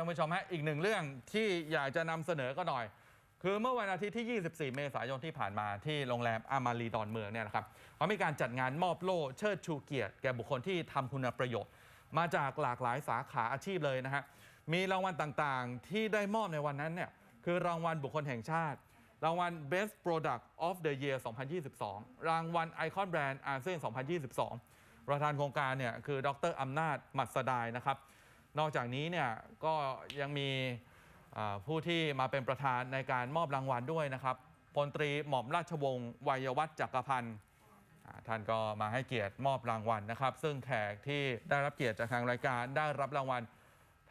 ท่านผู้ชมฮะอีกหนึ่งเรื่องที่อยากจะนำเสนอก็หน่อย คือเมื่อวันอาทิตย์ที่ 24 เมษายนที่ผ่านมาที่โรงแรมอามารีดอนเมืองเนี่ยนะครับเขามีการจัดงานมอบโล่เชิดชูเกียรติแก่บุคคลที่ทำคุณประโยชน์ มาจากหลากหลายสาขาอาชีพเลยนะฮะมีรางวัลต่างๆ ที่ได้มอบในวันนั้นเนี่ยคือรางวัลบุคคลแห่งชาติ รางวัล Best Product of the Year 2022 รางวัล Icon Brand อาเซียน2022 ประธานโครงการเนี่ยคือดรอำนาจมัดสดายนะครับ นอกจากนี้เนี่ยก็ยังมีผู้ที่มาเป็นประธานในการมอบรางวัลด้วยนะครับพลตรีหม่อมราชวงศ์วัยวัฒน์จักรพันธ์ท่านก็มาให้เกียรติมอบรางวัลนะครับ ซึ่งแขกที่ได้รับเกียรติจากทางรายการได้รับรางวัล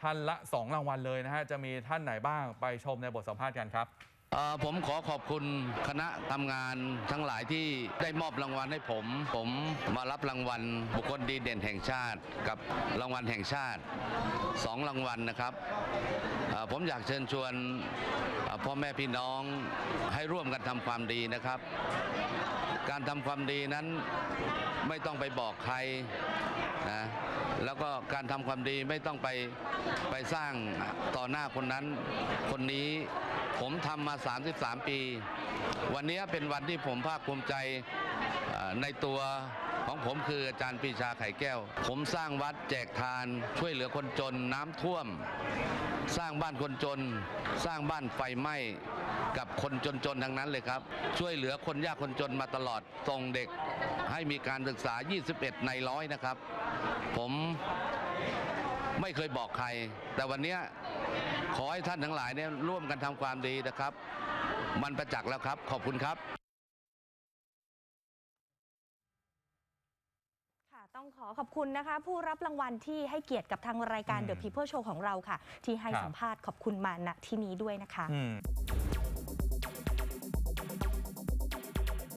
ท่านละ 2 รางวัลเลยนะฮะจะมีท่านไหนบ้างไปชมในบทสัมภาษณ์กันครับ ผมขอขอบคุณคณะทำงานทั้งหลายที่ได้มอบรางวัลให้ผม ผมมารับรางวัลบุคคลดีเด่นแห่งชาติ กับรางวัลแห่งชาติสองรางวัลนะครับ ผมอยากเชิญชวนพ่อแม่พี่น้องให้ร่วมกันทำความดีนะครับ การทำความดีนั้นไม่ต้องไปบอกใครนะแล้วก็การทำความดีไม่ต้องไปไปสร้างต่อหน้าคนนั้น คนนี้ผมทำมา 33 ปี วันนี้เป็นวันที่ผมภาคภูมิใจในตัวของผมคืออาจารย์ปีชาไข่แก้ว ผมสร้างวัดแจกทานช่วยเหลือคนจนน้ำท่วม สร้างบ้านคนจน สร้างบ้านไฟไหม้กับคนจนๆทั้งนั้นเลยครับ ช่วยเหลือคนยากคนจนมาตลอดส่งเด็กให้มีการศึกษา 21 ในร้อยนะครับ ผมไม่เคยบอกใคร แต่วันเนี้ยขอให้ท่านทั้งหลายเนี่ยร่วมกันทำความดีนะครับ มันประจักษ์แล้วครับ ขอบคุณครับค่ะต้องขอขอบคุณนะคะ ผู้รับรางวัลที่ให้เกียรติกับทางรายการอืม The People Show ของเราค่ะ ที่ให้ครับสัมภาษณ์ขอบคุณมาณที่นี้ด้วยนะคะอืม